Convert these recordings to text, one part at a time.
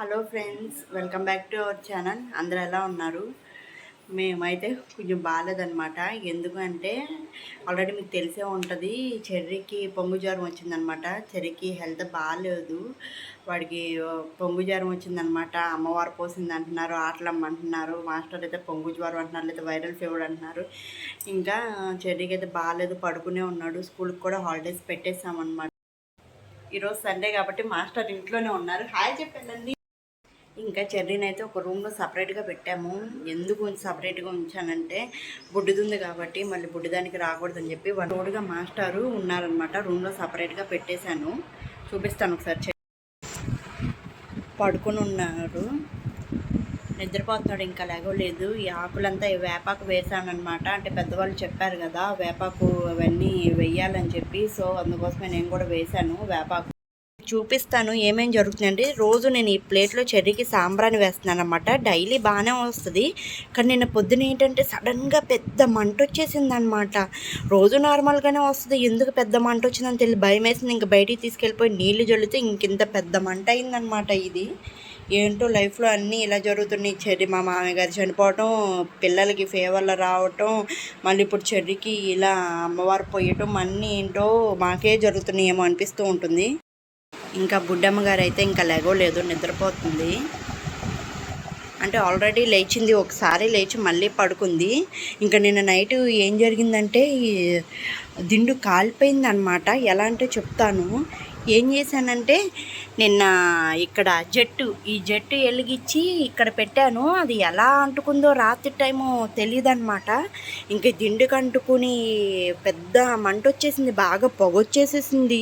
Hello friends welcome back to our channel అందరూ ఎలా ఉన్నారు? మేమైతే కొంచెం బాగాలేదనమాట ఎందుకంటే ఆల్రెడీ మీకు తెలిసే ఉంటుంది చెర్రీకి పొంగు జ్వరం వచ్చిందనమాట చెర్రీకి హెల్త్ బాగాలేదు వాడికి పొంగు జ్వరం వచ్చిందనమాట అమ్మవారు పోసింది అంటున్నారు ఆటలమ్మంటున్నారు మాస్టర్ అయితే పొంగు జ్వరం అంటున్నారు లేదా వైరల్ ఫీవర్ అంటున్నారు. ఇంకా చెర్రీకి అయితే బాగాలేదు పడుకునే ఉన్నాడు. స్కూల్కి కూడా హాలిడేస్ పెట్టేసామన్నమాట ఈరోజు సండే కాబట్టి మాస్టర్ ఇంట్లోనే ఉన్నారు. హాయ్ చెప్పండి ఇంకా చెర్రీని అయితే ఒక రూమ్లో సపరేట్గా పెట్టాము. ఎందుకు సపరేట్గా ఉంచానంటే బుడ్డిదుంది కాబట్టి మళ్ళీ బుడ్డిదానికి రాకూడదని చెప్పి వన్ తోడుగా మాస్టారు ఉన్నారనమాట రూమ్లో సపరేట్గా పెట్టేశాను. చూపిస్తాను ఒకసారి చె- పడుకొని ఉన్నారు. నిద్రపోతున్నాడు ఇంకా లేగలేదు ఈ ఆకులంతా ఈ వేపాకు వేసానమాట అంటే పెద్దవాళ్ళు చెప్పారు కదా వేపాకు అవన్నీ వెయ్యాలని చెప్పి. సో అందుకోసమే నేను కూడా వేశాను వేపాకు. చూపిస్తాను ఏమేమి జరుగుతుందండి రోజు నేను ఈ ప్లేట్లో చెర్రీకి సాంబ్రాన్ని వేస్తున్నాను అనమాట డైలీ బాగానే వస్తుంది. కానీ నిన్న పొద్దున ఏంటంటే సడన్గా పెద్ద మంట వచ్చేసింది అనమాట రోజు నార్మల్గానే వస్తుంది. ఎందుకు పెద్ద మంట వచ్చిందని తెలియదు. భయం వేసింది. ఇంకా బయటికి తీసుకెళ్ళిపోయి నీళ్ళు జల్లితే ఇంకింత పెద్ద మంట అయిందనమాట ఇది. ఏంటో లైఫ్లో అన్నీ ఇలా జరుగుతున్నాయి. చెర్రీ మా మామయ్య గారు చనిపోవటం పిల్లలకి ఫేవర్లు రావటం మళ్ళీ ఇప్పుడు చెర్రీకి ఇలా అమ్మవారు పోయటం అన్నీ ఏంటో మాకే జరుగుతున్నాయేమో అనిపిస్తూ ఉంటుంది. ఇంకా బుడ్డమ్మ గారు అయితే ఇంకా లేగోలేదు నిద్రపోతుంది. అంటే ఆల్రెడీ లేచింది ఒకసారి లేచి మళ్ళీ పడుకుంది. ఇంకా నిన్న నైట్ ఏం జరిగిందంటే ఈ దిండు కాలిపోయింది అనమాట ఎలా అంటే చెప్తాను. ఏం చేశానంటే నిన్న ఇక్కడ జట్టు ఈ జట్టు ఎలిగిచ్చి ఇక్కడ పెట్టాను. అది ఎలా అంటుకుందో రాత్రి టైము తెలియదన్నమాట ఇంక దిండుకు అంటుకుని పెద్ద మంట వచ్చేసింది బాగా పొగ వచ్చేసేసింది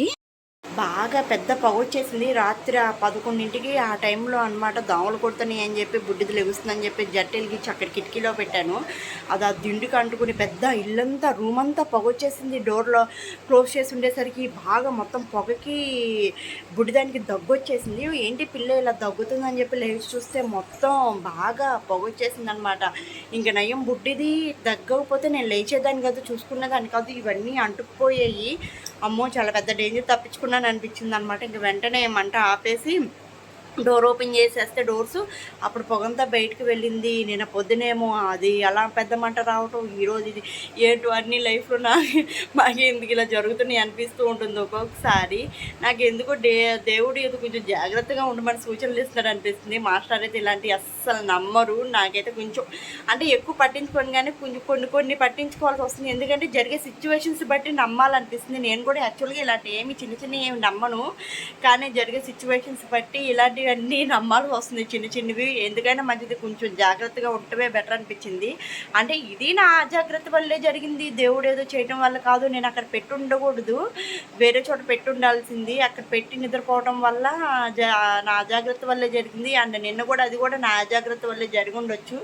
బాగా పెద్ద పొగ వచ్చేసింది రాత్రి పదకొండింటికి ఆ టైంలో అనమాట దోమలు కొడుతున్నాయి అని చెప్పి బుడ్డిది లెగుస్తుందని చెప్పి జట్టెలికి అక్కడ కిటికీలో పెట్టాను. అది ఆ దిండుకి అంటుకుని పెద్ద ఇల్లంతా రూమ్ అంతా పొగ వచ్చేసింది డోర్లో క్లోజ్ చేసి ఉండేసరికి బాగా మొత్తం పొగకి బుడ్డిదానికి దగ్గు వచ్చేసింది. ఏంటి పిల్ల ఇలా దగ్గుతుందని చెప్పి లేచి చూస్తే మొత్తం బాగా పొగ వచ్చేసింది అనమాట ఇంక నయం బుడ్డిది దగ్గకపోతే నేను లేచేదాన్ని కాదు చూసుకునేదాన్ని కాదు. ఇవన్నీ అంటుకుపోయాయి. అమ్మో చాలా పెద్ద డేంజర్ తప్పించుకున్నాను అనిపించింది అనమాట ఇంక వెంటనే మంట ఆపేసి డోర్ ఓపెన్ చేసేస్తే డోర్స్ అప్పుడు పొగంతా బయటికి వెళ్ళింది. నిన్న పొద్దునేమో అది అలా పెద్ద మంట రావటం. ఈరోజు ఇది ఏంటో అన్ని లైఫ్లో నా మాకు ఎందుకు ఇలా జరుగుతున్నాయి అనిపిస్తూ ఉంటుంది. ఒక్కొక్కసారి నాకు ఎందుకో డే దేవుడు ఇది కొంచెం జాగ్రత్తగా ఉండమని సూచనలు ఇస్తున్నాడు అనిపిస్తుంది. మాస్టర్ అయితే ఇలాంటివి అస్సలు నమ్మరు. నాకైతే కొంచెం అంటే ఎక్కువ పట్టించుకోను కానీ కొంచెం కొన్ని కొన్ని పట్టించుకోవాల్సి వస్తుంది. ఎందుకంటే జరిగే సిచ్యువేషన్స్ బట్టి నమ్మాలనిపిస్తుంది. నేను కూడా యాక్చువల్గా ఇలాంటి ఏమి చిన్న చిన్న ఏమి నమ్మను. కానీ జరిగే సిచ్యువేషన్స్ బట్టి ఇలాంటి ఇవన్నీ నమ్మాల్సి వస్తుంది. చిన్న చిన్నవి. ఎందుకైనా మంచిది. కొంచెం జాగ్రత్తగా ఉండటమే బెటర్ అనిపించింది. అంటే ఇది నా అజాగ్రత్త వల్లే జరిగింది. దేవుడు ఏదో చేయటం వల్ల కాదు. నేను అక్కడ పెట్టి ఉండకూడదు. వేరే చోట పెట్టి ఉండాల్సింది. అక్కడ పెట్టి నిద్రపోవడం వల్ల జా నా అజాగ్రత్త వల్లే జరిగింది. అండ్ నిన్న కూడా అది కూడా నా అజాగ్రత్త వల్లే జరిగి ఉండొచ్చు.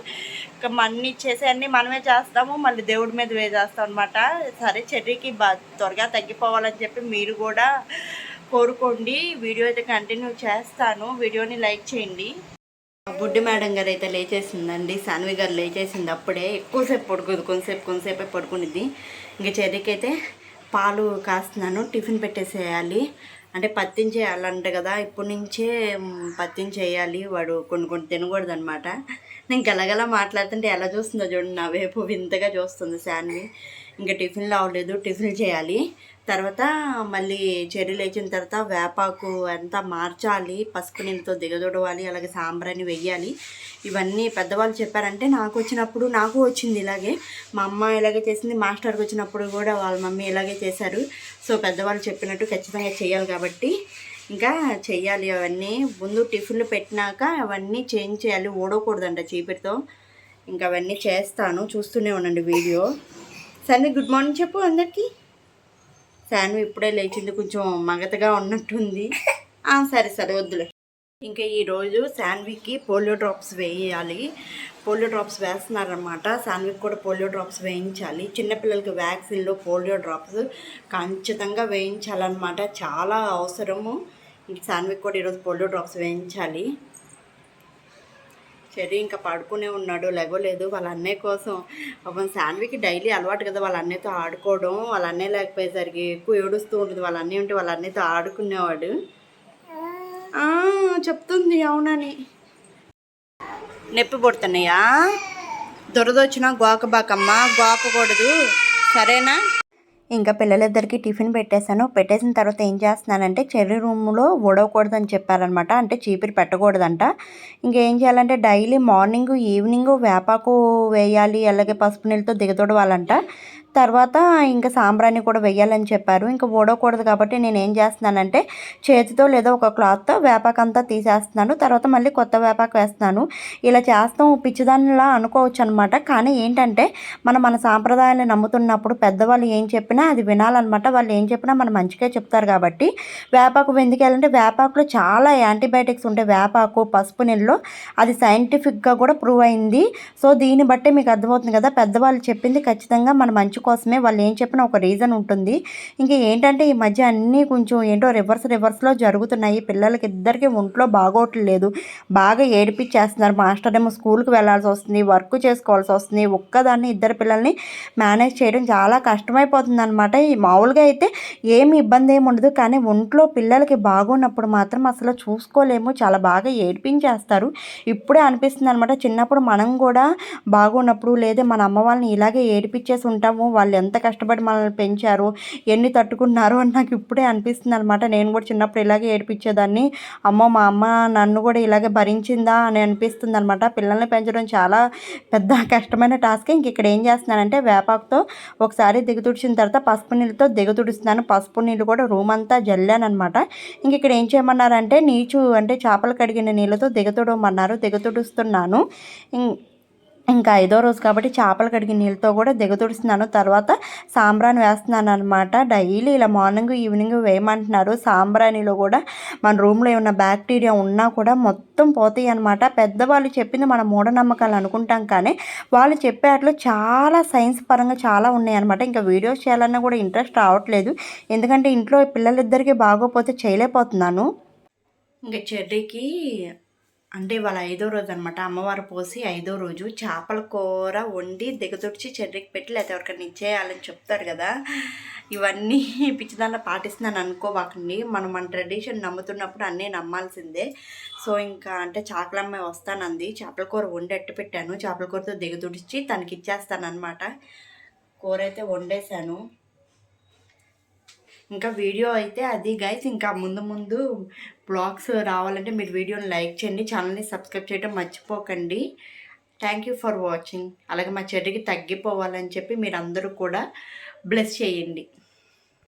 ఇంకా అన్ని చేసే అన్ని మనమే చేస్తాము. మళ్ళీ దేవుడి మీద వేసేస్తాం అనమాట సరే చెర్రీకి బా త్వరగా తగ్గిపోవాలని చెప్పి మీరు కూడా కోరుకోండి. వీడియో అయితే కంటిన్యూ చేస్తాను. వీడియోని లైక్ చేయండి. బుడ్డి మేడం గారు అయితే లేచేసిందండి. సాన్వి గారు లేచేసింది అప్పుడే. ఎక్కువసేపు పడుకోదు. కొంతసేపు కొంతసేపే పడుకునిద్ది. ఇంకా చెర్రీకి అయితే పాలు కాస్తున్నాను. టిఫిన్ పెట్టేసేయాలి. అంటే పత్తించేయాలంట కదా. ఇప్పటి నుంచే పత్తించేయాలి వాడు కొన్ని కొన్ని తినకూడదు అనమాట నేను గలగల మాట్లాడుతుంటే ఎలా చూస్తుందో చూడండి. నా వైపు వింతగా చూస్తుంది శాన్వి. ఇంకా టిఫిన్లు అవ్వలేదు. టిఫిన్ చేయాలి. తర్వాత మళ్ళీ చెర్రీ లేచిన తర్వాత వేపాకు అంతా మార్చాలి పసుపు నీళ్ళతో దిగదొడవాలి అలాగే సాంబ్రాన్ని వెయ్యాలి. ఇవన్నీ పెద్దవాళ్ళు చెప్పారంటే నాకు వచ్చినప్పుడు నాకు వచ్చింది ఇలాగే. మా అమ్మ ఇలాగే చేసింది మాస్టర్కి వచ్చినప్పుడు కూడా వాళ్ళ మమ్మీ ఇలాగే చేశారు. సో పెద్దవాళ్ళు చెప్పినట్టు ఖచ్చితంగా చేయాలి కాబట్టి ఇంకా చెయ్యాలి అవన్నీ. ముందు టిఫిన్లు పెట్టినాక అవన్నీ చేంజ్ చేయాలి ఓడకూడదంట చీపిరితో ఇంకా అవన్నీ చేస్తాను చూస్తూనే ఉండండి వీడియో. సరే గుడ్ మార్నింగ్ చెప్పు అందరికీ. శాన్వి ఇప్పుడే లేచింది కొంచెం మగతగా ఉన్నట్టుంది. సరే సరే వద్దులే. ఇంకా ఈరోజు శాన్వికి పోలియో డ్రాప్స్ వేయాలి. పోలియో డ్రాప్స్ వేస్తున్నారనమాట శాన్వికి కూడా పోలియో డ్రాప్స్ వేయించాలి. చిన్నపిల్లలకి వ్యాక్సిన్లో పోలియో డ్రాప్స్ ఖచ్చితంగా వేయించాలన్నమాట. చాలా అవసరము. ఇంక శాన్వికి కూడా ఈరోజు పోలియో డ్రాప్స్ వేయించాలి. చెర్రీ ఇంకా పడుకునే ఉన్నాడు లెగలేదు వాళ్ళ అన్నయ్య కోసం పాపం శాన్వికి డైలీ అలవాటు కదా వాళ్ళ అన్నయ్యతో ఆడుకోవడం. వాళ్ళ అన్నయ్య లేకపోయేసరికి ఎక్కువ ఏడుస్తూ ఉంటుంది. వాళ్ళ అన్నయ్య ఉంటే వాళ్ళ అన్నయ్యతో ఆడుకునేవాడు. చెప్తుంది అవునని. నొప్పి పుడుతున్నాయా? దురదొచ్చిన గోకబాకమ్మ గోకకూడదు సరేనా? ఇంకా పిల్లలిద్దరికి టిఫిన్ పెట్టేశాను. పెట్టేసిన తర్వాత ఏం చేస్తున్నానంటే చెర్రీ రూమ్లో ఊడవకూడదని చెప్పారనమాట. అంటే చీపిరి పెట్టకూడదంట. ఇంకేం చేయాలంటే డైలీ మార్నింగ్ ఈవినింగ్ వేపాకు వేయాలి అలాగే పసుపు నీళ్ళతో దిగదొడవాలంట. తర్వాత ఇంకా సాంబ్రాణి కూడా వేయాలని చెప్పారు. ఇంకా ఊడకూడదు కాబట్టి నేను ఏం చేస్తున్నానంటే చేతితో లేదా ఒక క్లాత్తో వేపాకంతా తీసేస్తున్నాను. తర్వాత మళ్ళీ కొత్త వేపాకు వేస్తున్నాను. ఇలా చేస్తాం పిచ్చిదానిలా అనుకోవచ్చు అనమాట కానీ ఏంటంటే మనం మన సాంప్రదాయాన్ని నమ్ముతున్నప్పుడు పెద్దవాళ్ళు ఏం చెప్పినా అది వినాలన్నమాట. వాళ్ళు ఏం చెప్పినా మనం మంచిగా చెప్తారు కాబట్టి వేపాకు ఎందుకెళ్ళంటే వేపాకులో చాలా యాంటీబయాటిక్స్ ఉంటాయి వేపాకు పసుపు నీళ్ళు అది సైంటిఫిక్గా కూడా ప్రూవ్ అయింది. సో దీన్ని బట్టి మీకు అర్థమవుతుంది కదా పెద్దవాళ్ళు చెప్పింది ఖచ్చితంగా మన మంచి కోసమే వాళ్ళు ఏం చెప్పిన ఒక రీజన్ ఉంటుంది. ఇంకా ఏంటంటే ఈ మధ్య అన్నీ కొంచెం ఏంటో రివర్స్ రివర్స్లో జరుగుతున్నాయి. పిల్లలకి ఇద్దరికి ఒంట్లో బాగోట్లేదు. బాగా ఏడిపించేస్తున్నారు. మాస్టర్ ఏమో స్కూల్కి వెళ్ళాల్సి వస్తుంది. వర్క్ చేసుకోవాల్సి వస్తుంది. ఒక్కదాన్ని ఇద్దరు పిల్లల్ని మేనేజ్ చేయడం చాలా కష్టమైపోతుంది అనమాట ఈ మామూలుగా అయితే ఏమి ఇబ్బంది ఏమి ఉండదు. కానీ ఒంట్లో పిల్లలకి బాగున్నప్పుడు మాత్రం అసలు చూసుకోలేము. చాలా బాగా ఏడిపించేస్తారు. ఇప్పుడే అనిపిస్తుంది అనమాట చిన్నప్పుడు మనం కూడా బాగున్నప్పుడు లేదా మన అమ్మ వాళ్ళని ఇలాగే ఏడిపించేసి ఉంటాము. వాళ్ళు ఎంత కష్టపడి మనల్ని పెంచారు ఎన్ని తట్టుకున్నారు అని నాకు ఇప్పుడే అనిపిస్తుంది అనమాట నేను కూడా చిన్నప్పుడు ఇలాగే ఏడిపించేదాన్ని. అమ్మో మా అమ్మ నన్ను కూడా ఇలాగే భరించిందా అని అనిపిస్తుంది అనమాట పిల్లల్ని పెంచడం చాలా పెద్ద కష్టమైన టాస్క్. ఇంక ఇక్కడ ఏం చేస్తున్నానంటే వేపాకుతో ఒకసారి దిగుతుడిచిన తర్వాత పసుపు నీళ్ళతో దిగుతుడుస్తున్నాను. పసుపు నీళ్ళు కూడా రూమ్ అంతా జల్లాను అనమాట ఇంక ఇక్కడ ఏం చేయమన్నారంటే నీచు అంటే చేపలు కడిగిన నీళ్ళతో దిగతుడమన్నారు. దిగతుడుస్తున్నాను. ఇంకా ఐదో రోజు కాబట్టి చేపలు కడిగిన నీళ్ళతో కూడా దిగతుడుస్తున్నాను తర్వాత సాంబ్రాణి వేస్తున్నాను అనమాట డైలీ ఇలా మార్నింగ్ ఈవినింగ్ వేయమంటున్నారు. సాంబ్రాణిలో కూడా మన రూమ్లో ఏమైనా బ్యాక్టీరియా ఉన్నా కూడా మొత్తం పోతాయి అనమాట పెద్దవాళ్ళు చెప్పింది మన మూఢనమ్మకాలు అనుకుంటాం కానీ వాళ్ళు చెప్పేట్లు చాలా సైన్స్ పరంగా చాలా ఉన్నాయి అనమాట ఇంకా వీడియోస్ చేయాలన్నా కూడా ఇంట్రెస్ట్ రావట్లేదు. ఎందుకంటే ఇంట్లో పిల్లలిద్దరికీ బాగోపోతే చేయలేకపోతున్నాను. ఇంకా చెర్రీకి అంటే వాళ్ళ ఐదో రోజు అనమాట అమ్మవారు పోసి ఐదో రోజు చేపల కూర వండి దిగదొడిచి చెర్రికి పెట్టి లేకపోతే ఎవరికైనా ఇచ్చేయాలని చెప్తారు కదా. ఇవన్నీ పిచ్చిదాన్ని పాటిస్తున్నాను అనుకోవాకండి. మనం మన ట్రెడిషన్ నమ్ముతున్నప్పుడు అన్నీ నమ్మాల్సిందే. సో ఇంకా అంటే చాకలమ్మ వస్తానంది. చేపల కూర వండి పెట్టాను. చేపల కూరతో దిగదుడిచి తనకి ఇచ్చేస్తాను అనమాట కూర అయితే వండేశాను. ఇంకా వీడియో అయితే అది గైస్ ఇంకా ముందు ముందు బ్లాగ్స్ రావాలంటే మీరు వీడియోని లైక్ చేయండి ఛానల్ని సబ్స్క్రైబ్ చేయడం మర్చిపోకండి. థ్యాంక్ యూ ఫర్ వాచింగ్ అలాగే మా చెట్టుకి తగ్గిపోవాలని చెప్పి మీరు అందరూ కూడా బ్లెస్ చేయండి.